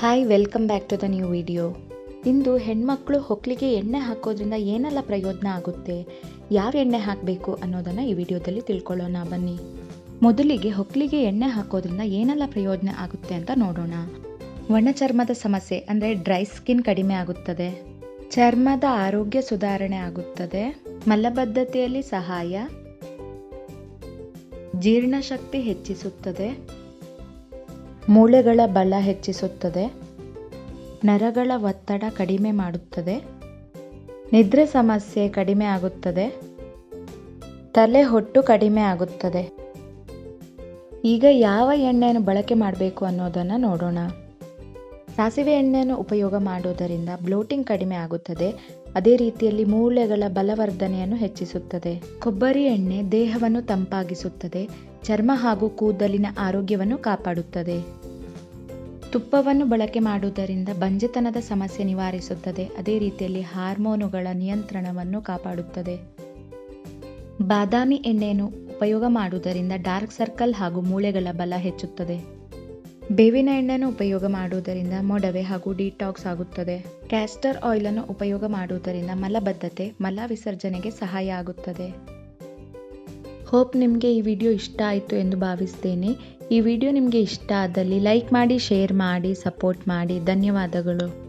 Hi welcome back to the new video ಇಂದು ಹೆಣ್ಮಕ್ಳು ಹೊಕ್ಲಿಗೆ ಎಣ್ಣೆ ಹಾಕೋದ್ರಿಂದ ಏನೆಲ್ಲ ಪ್ರಯೋಜನ ಆಗುತ್ತೆ? ಯಾವ ಎಣ್ಣೆ ಹಾಕಬೇಕು ಅನ್ನೋದನ್ನು ಈ ವಿಡಿಯೋದಲ್ಲಿ ತಿಳ್ಕೊಳ್ಳೋಣ, ಬನ್ನಿ. ಮೊದಲಿಗೆ ಹೊಕ್ಕಳಿಗೆ ಎಣ್ಣೆ ಹಾಕೋದ್ರಿಂದ ಏನೆಲ್ಲ ಪ್ರಯೋಜನ ಆಗುತ್ತೆ ಅಂತ ನೋಡೋಣ. ಒಣ ಚರ್ಮದ ಸಮಸ್ಯೆ, ಅಂದರೆ ಡ್ರೈ ಸ್ಕಿನ್ ಕಡಿಮೆ ಆಗುತ್ತದೆ. ಚರ್ಮದ ಆರೋಗ್ಯ ಸುಧಾರಣೆ ಆಗುತ್ತದೆ. ಮಲಬದ್ಧತೆಯಲ್ಲಿ ಸಹಾಯ. ಜೀರ್ಣಶಕ್ತಿ ಹೆಚ್ಚಿಸುತ್ತದೆ. ಮೂಳೆಗಳ ಬಲ ಹೆಚ್ಚಿಸುತ್ತದೆ, ನರಗಳ ಒತ್ತಡ ಕಡಿಮೆ ಮಾಡುತ್ತದೆ, ನಿದ್ರೆ ಸಮಸ್ಯೆ ಕಡಿಮೆ ಆಗುತ್ತದೆ, ತಲೆ ಹೊಟ್ಟು ಕಡಿಮೆ ಆಗುತ್ತದೆ. ಈಗ ಯಾವ ಎಣ್ಣೆಯನ್ನು ಬಳಕೆ ಮಾಡಬೇಕು ಅನ್ನೋದನ್ನು ನೋಡೋಣ. ಸಾಸಿವೆ ಎಣ್ಣೆಯನ್ನು ಉಪಯೋಗ ಮಾಡುವುದರಿಂದ ಬ್ಲೋಟಿಂಗ್ ಕಡಿಮೆ ಆಗುತ್ತದೆ. ಅದೇ ರೀತಿಯಲ್ಲಿ ಮೂಳೆಗಳ ಬಲವರ್ಧನೆಯನ್ನು ಹೆಚ್ಚಿಸುತ್ತದೆ. ಕೊಬ್ಬರಿ ಎಣ್ಣೆ ದೇಹವನ್ನು ತಂಪಾಗಿಸುತ್ತದೆ. ಚರ್ಮ ಹಾಗೂ ಕೂದಲಿನ ಆರೋಗ್ಯವನ್ನು ಕಾಪಾಡುತ್ತದೆ. ತುಪ್ಪವನ್ನು ಬಳಕೆ ಮಾಡುವುದರಿಂದ ಬಂಜೆತನದ ಸಮಸ್ಯೆ ನಿವಾರಿಸುತ್ತದೆ. ಅದೇ ರೀತಿಯಲ್ಲಿ ಹಾರ್ಮೋನುಗಳ ನಿಯಂತ್ರಣವನ್ನು ಕಾಪಾಡುತ್ತದೆ. ಬಾದಾಮಿ ಎಣ್ಣೆಯನ್ನು ಉಪಯೋಗ ಮಾಡುವುದರಿಂದ ಡಾರ್ಕ್ ಸರ್ಕಲ್ ಹಾಗೂ ಮೂಳೆಗಳ ಬಲ ಹೆಚ್ಚುತ್ತದೆ. ಬೇವಿನ ಎಣ್ಣೆಯನ್ನು ಉಪಯೋಗ ಮಾಡುವುದರಿಂದ ಮೊಡವೆ ಹಾಗೂ ಡಿಟಾಕ್ಸ್ ಆಗುತ್ತದೆ. ಕ್ಯಾಸ್ಟರ್ ಆಯಿಲನ್ನು ಉಪಯೋಗ ಮಾಡುವುದರಿಂದ ಮಲಬದ್ಧತೆ, ಮಲ ವಿಸರ್ಜನೆಗೆ ಸಹಾಯ ಆಗುತ್ತದೆ. ಹೋಪ್ ನಿಮಗೆ ಈ ವಿಡಿಯೋ ಇಷ್ಟ ಆಯಿತು ಎಂದು ಭಾವಿಸ್ತೇನೆ. ಈ ವಿಡಿಯೋ ನಿಮಗೆ ಇಷ್ಟ ಆದಲ್ಲಿ ಲೈಕ್ ಮಾಡಿ ಶೇರ್ ಮಾಡಿ ಸಪೋರ್ಟ್ ಮಾಡಿ. ಧನ್ಯವಾದಗಳು.